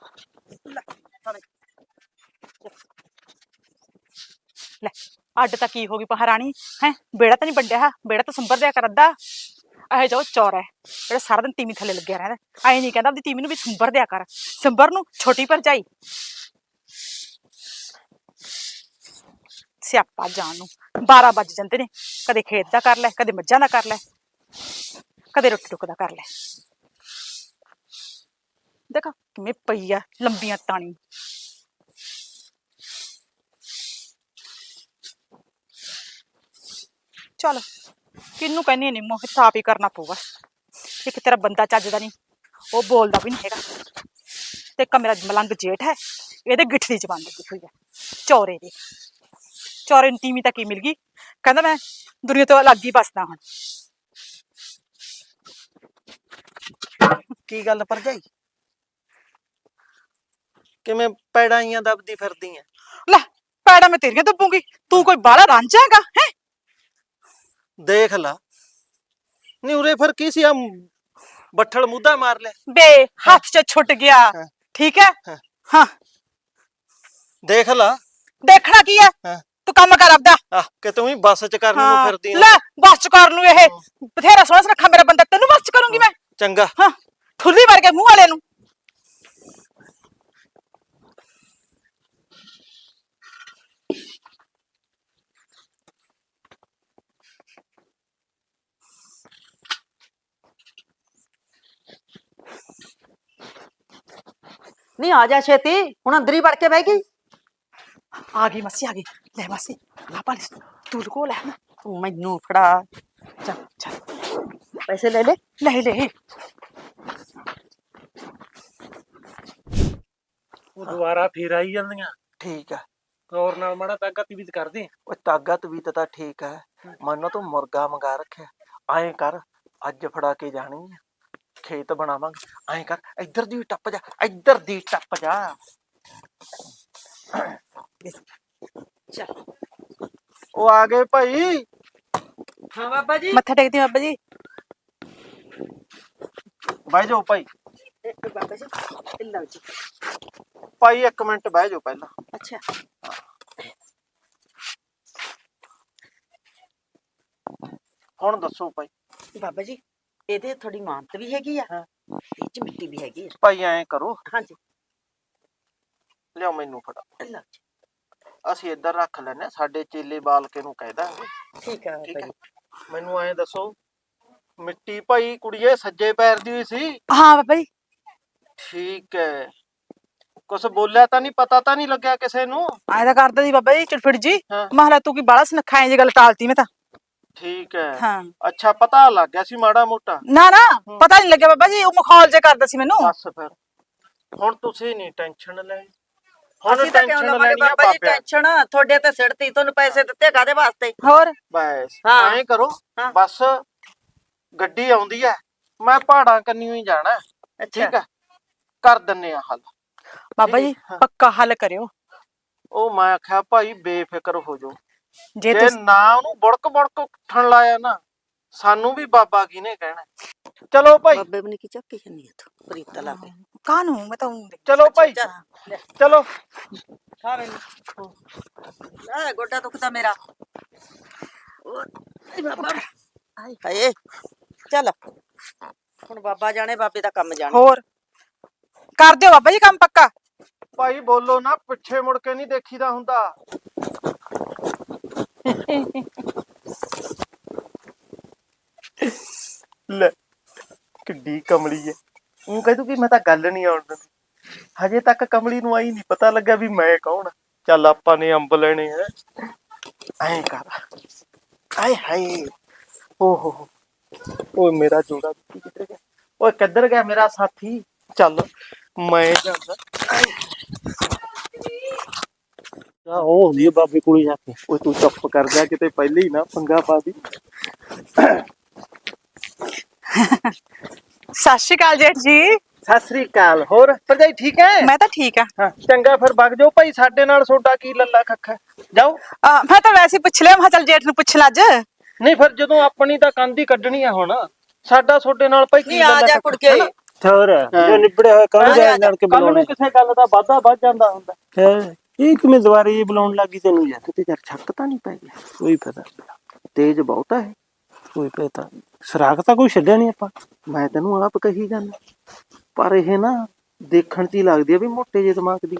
ਲੈ ਅੱਡ ਤਾਂ ਕੀ ਹੋ ਗਈ ਮਹਾਰਾਣੀ ਹੈ? ਬੇੜਾ ਤਾਂ ਨਹੀਂ ਵੱਡਿਆ ਹੈ ਬੇੜਾ ਤਾਂ ਸੰਭਰ ਦਿਆ ਕਰ ਅੱਧਾ। ਇਹ ਜੋ ਚੋਰ ਹੈ। ਜਿਹੜਾ ਸਾਰਾ ਦਿਨ ਤੀਵੀਂ ਥੱਲੇ ਲੱਗਿਆ ਰਹਿੰਦਾ। ਐ ਨਹੀਂ ਕਹਿੰਦਾ ਆਪਦੀ ਤੀਵੀਂ ਨੂੰ ਵੀ ਸੰਭਰ ਦਿਆ ਕਰ। ਸੰਭਰ ਨੂੰ ਛੋਟੀ ਭਰਜਾਈ। ਸਿਆਪਾ ਜਾਣ ਨੂੰ। 12 ਵੱਜ ਜਾਂਦੇ ਨੇ। ਕਦੇ ਖੇਤ ਦਾ ਕਰ ਲੈ, ਕਦੇ ਮੱਝਾਂ ਦਾ ਕਰ ਲੈ। ਕਦੇ ਰੋਟੀ ਟੁੱਕ ਦਾ ਕਰ ਲੈ। ਦੇਖਾ ਕਿਵੇਂ ਪਈ ਆ ਲੰਬੀਆਂ ਤਾਣੀ। ਚਲ। ਕਿਹਨੂੰ ਕਹਿੰਨੀ ਨਹੀਂ ਮੋਹ ਆਪ ਹੀ ਕਰਨਾ ਪਊਗਾ। ਇੱਕ ਤੇਰਾ ਬੰਦਾ ਚੱਜਦਾ ਨਹੀਂ ਉਹ ਬੋਲਦਾ ਵੀ ਨਹੀਂ ਹੈਗਾ। ਤੇ ਇੱਕ ਮੇਰਾ ਮਲੰਗ ਜੇਠ ਹੈ ਇਹਦੇ ਗਿੱਠ ਦੀ ਜ਼ਬਾਨ ਲੱਗੀ ਹੋਈ ਹੈ ਚੌਰੇ ਦੀ। ਚੌਰੇ ਨੂੰ ਤੀਵੀਂ ਤਾਂ ਕੀ ਮਿਲ ਗਈ। ਕਹਿੰਦਾ ਮੈਂ ਦੁਨੀਆ ਤੋਂ ਅਲੱਗ ਹੀ ਬਸਦਾ ਹੁਣ ਕੀ ਗੱਲ ਭਰਜਾਈ? ਕਿਵੇਂ ਪੈੜਾਈਆਂ ਦਬਦੀ ਫਿਰਦੀ ਐ ਲੈ ਪੈੜਾ ਮੈਂ ਤੇਰੀਆਂ ਦੱਬੂਗੀ। ਤੂੰ ਕੋਈ ਬਾਲਾ ਰਾਂਝਾਗਾ ਹੈ? ਦੇਖ ਲਾ। ਨੀ ਉਰੇ ਫਿਰ ਕੀ ਸੀ? ਆ ਬੱਠਲ ਮੁੱਦਾ ਮਾਰ ਲਿਆ। ਬੇ ਹੱਥ 'ਚ ਛੁੱਟ ਗਿਆ। ਹਾਂ। ਠੀਕ ਹੈ? ਹਾਂ। ਹਾਂ। ਦੇਖ ਲਾ। ਦੇਖਣਾ ਕੀ ਹੈ? ਹਾਂ। ਤੂੰ ਕੰਮ ਕਰ ਆਪਦਾ। ਕਿ ਤੂੰ ਵੀ ਬੱਸ ਚ ਕਰਨ ਨੂੰ ਫਿਰਦੀ ਲੈ ਬਸ ਚ ਕਰ ਲੂ ਇਹ। ਬਥੇਰਾ ਸੋਹਣਾ ਸੁਨੱਖਾ ਮੇਰਾ ਬੰਦਾ। ਤੈਨੂੰ ਬਸ ਚ ਕਰੂੰਗੀ ਮੈਂ। ਚੰਗਾ। ਹਾਂ। ਠੁੱਲੀ ਵਰਗੇ ਮੂੰਹ ਵਾਲੇ ਨੂੰ। ਨਹੀਂ ਆ ਜਾ ਛੇਤੀ ਹੁਣ ਅੰਦਰ ਹੀ ਵੜ ਕੇ ਬਹਿ ਗਈ। ਆ ਗਈ ਮਾਸੀ ਆ ਗਈ। ਲੈ ਮਾਸੀ ਆ ਪਾ ਲੈ ਤੂੰ ਲੁਕੋ ਲੈ ਨਾ। ਤੂੰ ਮੈਨੂੰ ਫੜਾ। ਚੱਲ ਚੱਲ। ਪੈਸੇ ਲੈ ਲੈ। ਲੈ ਲੈ। ਉਹ ਦੁਬਾਰਾ ਫੇਰ ਆਈ ਜਾਂਦੀਆਂ। ਠੀਕ ਐ ਗੌਰ ਨਾਲ ਮਾੜਾ ਤਾਕਤ ਵੀ ਕਰਦੇ ਉਹ ਤਾਕਤ ਵੀ ਤਾਂ ਠੀਕ ਐ ਮਨ ਤੂੰ ਮੁਰਗਾ ਮੰਗਾ ਰੱਖਿਆ। ਐਂ ਕਰ ਅੱਜ ਫੜਾ ਕੇ ਜਾਣੀ ਐ ਖੇਤ ਬਣਾਵਾਂਗੇ। ਐਂ ਕਰ ਇੱਧਰ ਦੀ ਵੀ ਟੱਪ ਜਾ ਇੱਧਰ ਦੀ ਟੱਪ ਜਾ। ਚੱਲ ਉਹ ਆ ਗਏ ਭਾਈ। ਹਾਂ ਬਾਬਾ ਜੀ। ਮੱਥਾ ਟੇਕਦੀ ਬਾਬਾ ਜੀ। ਬਹਿ ਜਾਓ ਭਾਈ। ਇਹ ਬਾਬਾ ਜੀ ਇਹ ਲਓ ਜੀ। ਭਾਈ ਇੱਕ ਮਿੰਟ ਬਹਿ ਜਾਓ ਪਹਿਲਾਂ। ਅੱਛਾ। ਹੁਣ ਦੱਸੋ ਭਾਈ। ਬਾਬਾ ਜੀ ਇਹਦੇ ਥੋੜੀ ਮਾਨਤ ਵੀ ਹੈਗੀ ਆ ਹਾਂ। ਇਹ ਚ ਮਿੱਟੀ ਵੀ ਹੈਗੀ ਆ। ਭਾਈ ਐਂ ਕਰੋ। ਹਾਂਜੀ। ਲਿਆਓ ਮੈਨੂੰ ਫੜਾ ਇਹ ਲਓ ਜੀ। ਅਸੀਂ ਇੱਧਰ ਰੱਖ ਲੈਨੇ ਸਾਡੇ ਚੇਲੇ ਬਾਲਕੇ ਨੂੰ ਕਹਿਦਾ ਠੀਕ ਆ ਠੀਕ ਹੈ ਜੀ ਮੈਨੂੰ ਐਂ ਦੱਸੋ ਮਿੱਟੀ ਭਾਈ ਕੁੜੀਏ ਸੱਜੇ ਪੈਰ ਦੀ ਹੋਈ ਸੀ? ਹਾਂ ਬਾਬਾ ਜੀ। ਠੀਕ ਹੈ ਕੁਛ ਬੋਲਿਆ ਤਾਂ ਨਹੀਂ ਪਤਾ ਤਾਂ ਨਹੀਂ ਲੱਗਿਆ ਕਿਸੇ ਨੂੰ? ਐਂ ਤਾਂ ਕਰਦਾ ਸੀ ਬਾਬਾ ਜੀ ਚਿੜਫਿੜ ਜੀ। ਹਾਂ। ਮਹਲਾ ਤੂੰ ਕੀ ਬਾਲਾ ਸੁਨੱਖਾ ਐਂ ਜੀ ਗੱਲ ਟਾਲਤੀ ਮੈਂ ਤਾਂ। ਠੀਕ ਹੈ। ਹਾਂ। ਅੱਛਾ ਪਤਾ ਲੱਗ ਗਿਆ ਸੀ ਮਾੜਾ ਮੋਟਾ। ਨਾ ਨਾ ਪਤਾ ਨਹੀਂ ਲੱਗਿਆ ਬਾਬਾ ਜੀ ਉਹ ਮਖੌਲ ਜੇ ਕਰਦਾ ਸੀ ਮੈਨੂੰ। ਬਸ ਫਿਰ। ਹੁਣ ਤੁਸੀਂ ਨਹੀਂ ਟੈਨਸ਼ਨ ਲੈਣੀ। ਹੁਣ ਅਸੀਂ ਤਾਂ ਕਿਉਂ ਟੈਨਸ਼ਨ ਲਵਾਂਗੇ ਲੈਣੀ ਆ ਬਾਬਾ ਜੀ ਬਾਬਿਆਂ ਟੈਨਸ਼ਨ ਤੁਹਾਡੇ ਤੇ ਸਿੜਤੀ ਤੁਹਾਨੂੰ ਪੈਸੇ ਦਿੱਤੇ ਕਾਦੇ ਵਾਸਤੇ? ਹੋਰ? ਬਸ ਹਾਂ। ਐਂ ਕਰੋ ਹਾਂ। ਬਸ ਗੱਡੀ ਆਉਂਦੀ ਹੈ ਮੈਂ ਪਹਾੜਾਂ ਕੰਨੀਓ ਹੀ ਜਾਣਾ। ਹੈ, ਠੀਕ ਹੈ ਕਰ ਦਿੰਨੇ ਆ ਹੱਲ। ਬਾਬਾ ਠੀਕ, ਜੀ ਹਾਂ। ਪੱਕਾ ਹੱਲ ਕਰਿਓ। ਉਹ ਮੈਂ ਆਖਿਆ ਭਾਈ ਬੇਫਿਕਰ ਹੋ ਜਾਓ। ਜੇ ਜੇ ਤੁਸੀਂ ਨਾ ਉਹਨੂੰ ਬੁੜਕ ਬੁੜਕ ਉੱਠਣ ਲਾਇਆ ਨਾ ਸਾਨੂੰ ਵੀ ਬਾਬਾ ਕਿਹਨੇ ਕਹਿਣਾ? ਚਲੋ ਭਾਈ। ਬਾਬੇ ਬਣੀ ਕੀ ਚੱਕੀ ਜੰਨੀ ਤੂੰ ਪ੍ਰੀਤਾ ਲਾ ਕੇ ਕਾਹਨੂੰ? ਮੈਂ ਤਾਂ ਊਂ। ਚਲੋ ਭਾਈ। ਚੱਲ, ਚਲੋ ਲੈ ਗੋਡਾ ਦੁਖਦਾ ਮੇਰਾ। ਉਹ ਆਈ ਬਾਬਾ। ਆਈ ਹਾਏ। ਚੱਲ। ਹੁਣ ਬਾਬਾ ਜਾਣੇ ਬਾਬੇ ਦਾ ਕੰਮ ਜਾਣੇ। ਹੋਰ? ਕਰ ਦਿਓ ਬਾਬਾ ਜੀ ਕੰਮ ਪੱਕਾ। ਭਾਈ ਬੋਲੋ ਨਾ ਪਿੱਛੇ ਮੁੜ ਕੇ ਨਹੀਂ ਦੇਖੀਦਾ ਹੁੰਦਾ। ਲੈ, ਕਿੱਡੀ ਕਮਲੀ ਹੈ ਉਹ ਕਹਿ ਤੂੰ ਕਿ ਮੈਂ ਤਾਂ ਗੱਲ ਨਹੀਂ ਆਉਣ ਦਿੰਦੀ। ਹਜੇ ਤੱਕ ਕਮਲੀ ਨੂੰ ਆਈ ਨਹੀਂ ਪਤਾ ਲੱਗਾ ਵੀ ਮੈਂ ਕੌਣ ਆ। ਚੱਲ ਆਪਾਂ ਨੇ ਅੰਬ ਲੈਣੇ ਆ। ਐਂ ਕਰ। ਆਏ ਹਾਏ। ਓ ਓਏ ਮੇਰਾ ਜੋੜਾ ਕਿੱਧਰ ਗਿਆ? ਓਏ ਕਿੱਧਰ ਗਿਆ ਮੇਰਾ ਸਾਥੀ? ਚੱਲ ਮੈਂ ਜਾਂਦਾ। ਆ ਉਹ ਹੁੰਦੀ ਹੈ ਬਾਬੇ ਕੋਲੇ ਜਾ ਕੇ। ਓਏ ਤੂੰ ਚੁੱਪ ਕਰ ਜਾ ਕਿਤੇ ਪਹਿਲੇ ਹੀ ਨਾ ਪੰਗਾ ਪਾ ਦੀ। ਸਤਿ ਸ਼੍ਰੀ ਅਕਾਲ ਜੇਠ ਜੀ। ਸਤਿ ਸ੍ਰੀ ਅਕਾਲ। ਹੋਰ ਭਰਜਾਈ ਠੀਕ ਹੈ ਮੈਂ ਤਾਂ ਠੀਕ ਆ। ਹਾਂ ਚੰਗਾ ਫਿਰ ਵਗ ਜਾਓ ਭਾਈ ਸਾਡੇ ਨਾਲ ਤੁਹਾਡਾ ਕੀ ਲੱਲਾ ਖੱਖਾ ਜਾਓ। ਆ, ਮੈਂ ਤਾਂ ਵੈਸੇ ਹੀ ਪੁੱਛ ਲਿਆ ਮੈਂ ਕਿਹਾ ਚੱਲ ਜੇਠ ਨੂੰ ਪੁੱਛ ਲਾ ਅੱਜ। ਨਹੀਂ ਫਿਰ ਜਦੋਂ ਆਪਣੀ ਤਾਂ ਕੰਧ ਹੀ ਕੱਢਣੀ ਆ ਹੁਣ ਸਾਡਾ ਤੁਹਾਡੇ ਨਾਲ ਭਾਈ ਕੀ ਨਹੀਂ ਆ ਲੱਲਾ ਜਾ ਖੱਖਾ, ਕੁੜ ਕੇ ਹੈਨਾ? ਹੋਰ ਜੋ ਨਿਬੜਿਆ ਹੋਇਆ ਕੰਮ ਆ ਜਾ, ਜਾਣ ਜਾਣ ਕੇ ਕੱਲ੍ਹ ਨੂੰ ਬੁਲਾਉਣੇ। ਕਿਸੇ ਗੱਲ ਦਾ ਵਾਧਾ ਵੱਧ ਜਾਂਦਾ ਹੁੰਦਾ। ਹੈ ਇਹ ਕਿਵੇਂ ਦੁਬਾਰੇ ਇਹ ਬੁਲਾਉਣ ਲੱਗੀ ਤੈਨੂੰ ਯਾਰ ਕਿਤੇ ਯਾਰ ਛੱਕ ਤਾਂ ਨਹੀਂ ਪੈ ਗਿਆ। ਕੋਈ ਪਤਾ ਨੀ, ਤੇਜ ਬਹੁਤਾ ਹੈ ਕੋਈ ਪਤਾ ਨੀ। ਸਰਾਖ ਤਾਂ ਕੋਈ ਛੱਡਿਆ ਨਹੀਂ ਆਪਾਂ। ਮੈਂ ਤੈਨੂੰ ਆਪ ਕਹੀ ਜਾਂਦਾ। ਪਰ ਇਹ ਨਾ ਦੇਖਣ 'ਚ ਹੀ ਲੱਗਦੀ ਆ ਵੀ ਮੋਟੇ ਜਿਹੇ ਦਿਮਾਗ ਦੀ।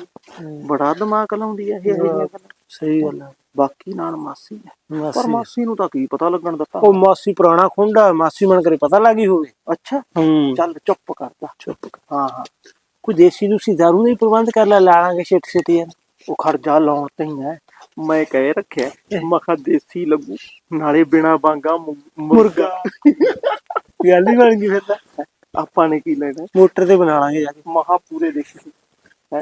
ਬੜਾ ਦਿਮਾਗ ਲਾਉਂਦੀ ਹੈ ਇਹ ਇਹ ਜਿਹੀਆਂ ਗੱਲਾਂ। ਸਹੀ ਗੱਲ ਹੈ ਬਾਕੀ ਨਾਲ ਮਾਸੀ ਹੈ ਪਰ ਮਾਸੀ ਮਾਸੀ ਨੂੰ ਤਾਂ ਕੀ ਪਤਾ ਲੱਗਣ ਦਿੱਤਾ। ਉਹ ਮਾਸੀ ਪੁਰਾਣਾ ਖੁੰਡਾ ਮਾਸੀ ਮਨ ਕਰੇ ਪਤਾ ਲੱਗੀ ਹੋਵੇ। ਅੱਛਾ। ਹੂੰ। ਚੱਲ ਚੁੱਪ ਕਰਦਾ ਚੁੱਪ। ਹਾਂ ਹਾਂ। ਕੋਈ ਦੇਸੀ ਦੂਸੀ ਦਾਰੂ ਦਾ ਹੀ ਪ੍ਰਬੰਧ ਕਰ ਲੈ ਲਾਵਾਂਗੇ ਛੇਤੀ ਛੇਤੀ ਯਾਰ ਉਹ ਖਰਜਾ ਲਾਉਣ ਤੇ ਹੀ ਹੈ। ਮੈਂ ਕਹਿ ਰੱਖਿਆ ਮਖਾ ਦੇਸੀ ਲੱਗੂ ਨਾਲੇ ਬਿਨਾ ਬਾਂਗਾ ਮੁਰਗਾ। ਗੱਲ ਹੀ ਬਣ ਗਈ ਫਿਰ ਤਾਂ। ਆਪਾਂ ਨੇ ਕੀ ਲੈਣਾ? ਮੋਟਰ ਤੇ ਬਣਾ ਲਾਂਗੇ ਜਾ ਕੇ। ਮਹਾ ਪੂਰੇ ਦੇਖੀ ਹੈਂ।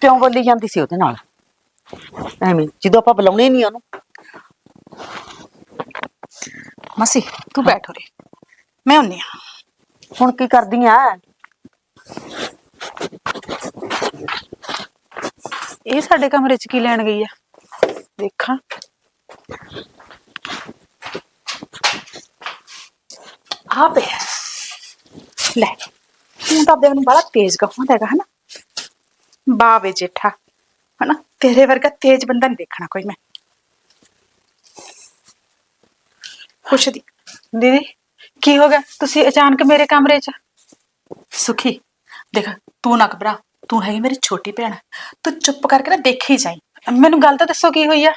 ਕਿਉਂ ਬੋਲੀ ਜਾਂਦੀ ਸੀ ਉਹਦੇ ਨਾਲ? ਐਵੇਂ ਜਦੋਂ ਆਪਾਂ ਬੁਲਾਉਣੇ ਨਹੀਂ ਉਹਨੂੰ। ਮਸੀ ਤੂੰ ਬੈਠ ਉਰੇ। ਮੈਂ ਹੁੰਨੀ ਆ ਹੁਣ ਕੀ ਕਰਦੀ ਆ ਇਹ ਸਾਡੇ ਕਮਰੇ 'ਚ ਕੀ ਲੈਣ ਗਈ ਆ? ਦੇਖਾਂ। ਆ ਪਿਆ। ਲੈ, ਤੂੰ ਤਾਂ ਦੇਵਨ ਬੜਾ ਤੇਜ਼ ਕਹਾਉਂਦਾ ਹੈਗਾ, ਹਨਾ? ਬਾਵੇ ਜੇਠਾ, ਹਨਾ? ਤੇਰੇ ਵਰਗਾ ਤੇਜ਼ ਬੰਦਾ ਨਹੀਂ ਦੇਖਣਾ ਕੋਈ ਮੈਂ। ਪੁੱਛਦੀ। ਦੀਦੀ ਕੀ ਹੋ ਗਿਆ? ਤੁਸੀਂ ਅਚਾਨਕ ਮੇਰੇ ਕਮਰੇ 'ਚ? ਸੁਖੀ, ਦੇਖ, ਤੂੰ ਨਾ ਘਬਰਾ। ਤੂੰ ਹੈਗੀ ਮੇਰੀ ਛੋਟੀ ਭੈਣ। ਤੂੰ ਚੁੱਪ ਕਰਕੇ ਨਾ ਦੇਖੀ ਜਾਈ। ਮੈਨੂੰ ਗੱਲ ਤਾਂ ਦੱਸੋ ਕੀ ਹੋਈ ਆ?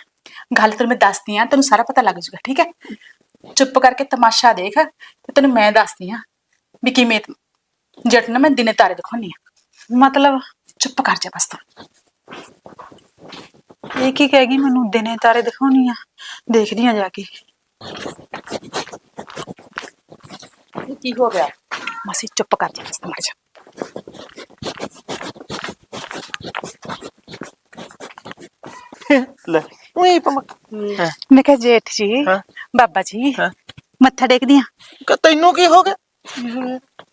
ਗੱਲ ਤੈਨੂੰ ਮੈਂ ਦੱਸਦੀ ਆ, ਤੈਨੂੰ ਸਾਰਾ ਪਤਾ ਲੱਗ ਜੂਗਾ, ਠੀਕ ਹੈ? ਚੁੱਪ ਕਰਕੇ ਤਮਾਸ਼ਾ ਦੇਖ, ਤੇ ਤੈਨੂੰ ਮੈਂ ਦੱਸਦੀ ਆ ਵੀ ਕਿਵੇਂ ਜੱਟ ਨਾ ਮੈਂ ਦਿਨੇ ਤਾਰੇ ਦਿਖਾਉਣੀ ਆ। ਮਤਲਬ ਚੁੱਪ ਕਰ ਜਾ ਬਸ ਤੂੰ। ਇਹ ਕੀ ਕਹਿ ਗਈ ਮੈਨੂੰ? ਦਿਨੇ ਤਾਰੇ ਦਿਖਾਉਣੀ ਆ? ਦੇਖਦੀ ਆ ਜਾ ਕੇ। ਕੀ ਹੋ ਗਿਆ ਮਾਸੀ ਚੁੱਪ ਕਰ ਜਾ ਬਸ ਮਰ ਜਾ ਲੈ ਉਹੀ ਪਮਕ ਮੈਂ ਕਿਹਾ ਜੇਠ ਜੀ ਹਾਂ। ਬਾਬਾ ਜੀ ਹਾਂ। ਮੱਥਾ ਟੇਕਦੀ ਆ ਕਿ ਤੈਨੂੰ ਕੀ ਹੋ ਗਿਆ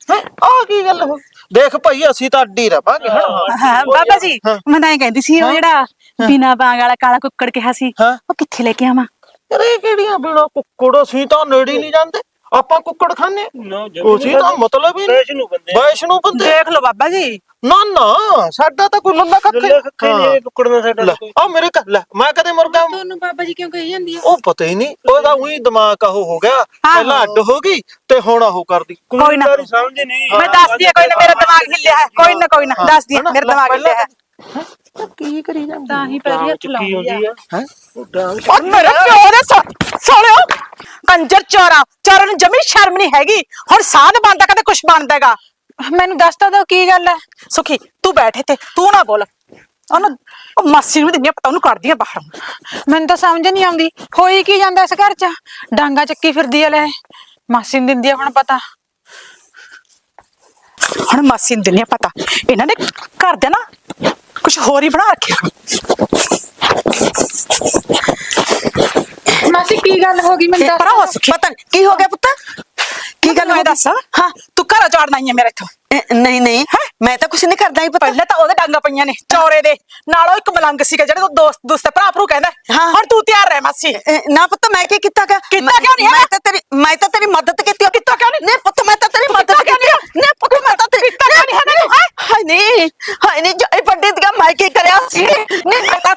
ਹੈ ਆ ਕੀ ਗੱਲ ਹੋ ਦੇਖ ਭਾਈ ਅਸੀਂ ਤਾਂ ਅੱਡੀ ਰਵਾਂਗੇ ਹਨਾ ਹਾਂ ਬਾਬਾ ਜੀ ਹਾਂ। ਮੈਂ ਤਾਂ ਇਹ ਕਹਿੰਦੀ ਸੀ ਉਹ ਜਿਹੜਾ ਬਿਨਾ ਬਾਂਗ ਵਾਲਾ ਕਾਲਾ ਕੁੱਕੜ ਕਿਹਾ ਸੀ ਹਾਂ। ਉਹ ਕਿੱਥੇ ਲੈ ਕੇ ਆਵਾਂ ਯਾਰ ਇਹ ਕਿਹੜੀਆਂ ਬਿਨਾ ਕੁੱਕੜ ਅਸੀਂ ਤਾਂ ਨੇੜੇ ਹੀ ਨਹੀਂ ਜਾਂਦੇ ਆਪਾਂ ਕੁੱਕੜ ਖਾਣੇ ਅਸੀਂ ਤਾਂ ਮਤਲਬ ਹੀ ਨਹੀਂ। ਵੈਸ਼ਨੂੰ ਬੰਦੇ ਵੈਸ਼ਨੂੰ ਬੰਦੇ। ਦੇਖ ਲਓ ਬਾਬਾ ਜੀ। ਨਾ ਨਾ ਸਾਡਾ ਤਾਂ ਕੋਈ ਲੱਲਾ ਕੱਖੇ ਨਹੀਂ। ਕੁੱਕੜ ਦਾ ਸਾਡਾ ਲੈ ਆ ਮੇਰੇ ਘਰ ਲੈ ਮੈਂ ਕਦੇ ਮੁਰਗਾ ਤੁਹਾਨੂੰ ਬਾਬਾ ਜੀ ਕਿਉਂ ਕਹੀ ਜਾਂਦੀ ਆ? ਉਹ ਪਤਾ ਹੀ ਨਹੀਂ। ਉਹਦਾ ਉਹੀ ਦਿਮਾਗ ਆਹੋ ਹੋ ਗਿਆ। ਪਹਿਲਾਂ ਅੱਡ ਹੋ ਗਈ ਤੇ ਹੁਣ ਆਹੋ ਕਰਦੀ। ਕੋਈ ਨਾ। ਸਮਝ ਨਹੀਂ। ਮੈਂ ਦੱਸਦੀ ਆ ਕੋਈ ਨਾ ਮੇਰਾ ਦਿਮਾਗ ਹਿੱਲਿਆ ਹੈ। ਕੋਈ ਨਾ ਕੋਈ ਨਾ। ਦੱਸਦੀ ਆ? ਮੇਰਾ ਦਿਮਾਗ ਹਿੱਲਿਆ ਹੈ। ਕੀ ਕਰੀ ਜਾਂਦੀ ਤਾਂ ਹੀ ਪੈਰੀ ਹੱਥ ਚੁੱਕੀ ਲਾਉਂਦੀ ਹੁੰਦੀ ਆ ਆ? ਹੈ? ਔਰ ਮੇਰਾ ਪਿਓ ਦੇ ਸਾ- ਸਾਲਿਓ! ਕੰਜਰ ਚੋਰਾ ਚੋਰਾਂ ਨੂੰ ਜਮੀ ਸ਼ਰਮ ਨਹੀਂ ਹੈਗੀ। ਹੁਣ ਸਾਧ ਬਣਦਾ ਕਦੇ ਕੁਛ ਬਣਦਾ ਹੈਗਾ। ਮੈਨੂੰ ਦੱਸਦਾ ਦੋ ਕੀ ਗੱਲ ਹੈ ਸੁਖੀ ਤੂੰ ਬੈਠ ਇੱਥੇ ਤੂੰ ਨਾ ਬੋਲ। ਉਹਨੂੰ ਉਹ ਮਾਸੀ ਨੂੰ ਦਿੰਦੀ ਆ ਪਤਾ ਉਹਨੂੰ ਕੱਢਦੀ ਆ ਬਾਹਰ। ਮੈਨੂੰ ਤਾਂ ਸਮਝ ਨਹੀਂ ਆਉਂਦੀ। ਹੋਈ ਕੀ ਜਾਂਦਾ ਇਸ ਘਰ 'ਚ? ਡਾਂਗਾ ਚੱਕੀ ਫਿਰਦੀ ਆ ਲੈ। ਮਾਸੀ ਨੂੰ ਦਿੰਦੀ ਆ ਹੁਣ ਪਤਾ। ਹੁਣ ਮਾਸੀ ਨੂੰ ਦਿੰਦੀ ਆ ਪਤਾ। ਇਹਨਾਂ ਨੇ ਘਰ ਦੇ ਨਾ ਕੁਝ ਹੋਰ ਹੀ ਬਣਾ ਰੱਖਿਆ। ਮਾਸੀ ਕੀ ਗੱਲ ਹੋ ਗਈ? ਮੈਨੂੰ ਦੱਸ ਪਰਾਂ ਹੋ ਸੁਖੀ ਪਤਾ ਨੀ, ਕੀ ਹੋ ਗਿਆ ਪੁੱਤ? ਕੀ ਗੱਲ ਹੋ ਮੈਂ ਦੱਸ? ਹਾਂ ਤੂੰ ਘਰ ਚਾੜਨਾ ਹੀ ਆ ਮੇਰੇ ਇੱਥੋਂ। ਇਹ, ਨਹੀਂ ਨਹੀਂ ਮੈਂ ਤਾਂ ਕੁਛ ਨਹੀਂ ਕਰਦਾ ਹੀ ਪਤਾ। ਪਹਿਲਾਂ ਤਾਂ ਉਹਦੇ ਡਾਂਗਾ ਪਈਆਂ ਨੇ ਚੌਰੇ ਦੇ। ਨਾਲ ਇੱਕ ਮਲੰਗ ਸੀਗਾ ਜਿਹੜੇ ਤੂੰ ਦੋਸਤ ਦੋਸਤ ਭਰਾ ਭਰੂ ਕਹਿੰਦਾ। ਹਾਂ। ਹੁਣ ਤੂੰ ਤਿਆਰ ਰਹਿ ਮਾਸੀ। ਇਹ, ਨਾ ਪੁੱਤ ਮੈਂ ਕੀ ਕੀਤਾ ਗਾ? ਕੀਤਾ ਮੈਂ- ਕਿਉਂ ਨਹੀਂ ਹੈ? ਮੈਂ ਤਾਂ ਤੇਰੀ ਮੈਂ ਤਾਂ ਤੇਰੀ ਮਦਦ ਕੀਤੀ ਕੀਤਾ ਕਿਉਂ ਨਹੀਂ ਨਹੀਂ ਪੁੱਤ ਮੈਂ ਤਾਂ ਤੇਰੀ ਮਦਦ ਕਿਉਂ ਨਹੀਂ ਕੀਤੀ ਨਹੀਂ ਪੁੱਤ ਮੈਂ ਤਾਂ ਤੇਰੀ ਕੀਤਾ ਕਿਉਂ ਨਹੀਂ ਹੈ? ਮੈਨੂੰ? ਹਾਏ ਨਹੀਂ ਹਾਏ ਨਹੀਂ ਜਾਈ ਵੱਡੀ ਦੀਆਂ ਮੈਂ ਕੀ ਕਰਿਆ ਸੀ? ਨਹੀਂ ਮੈਂ ਤਾਂ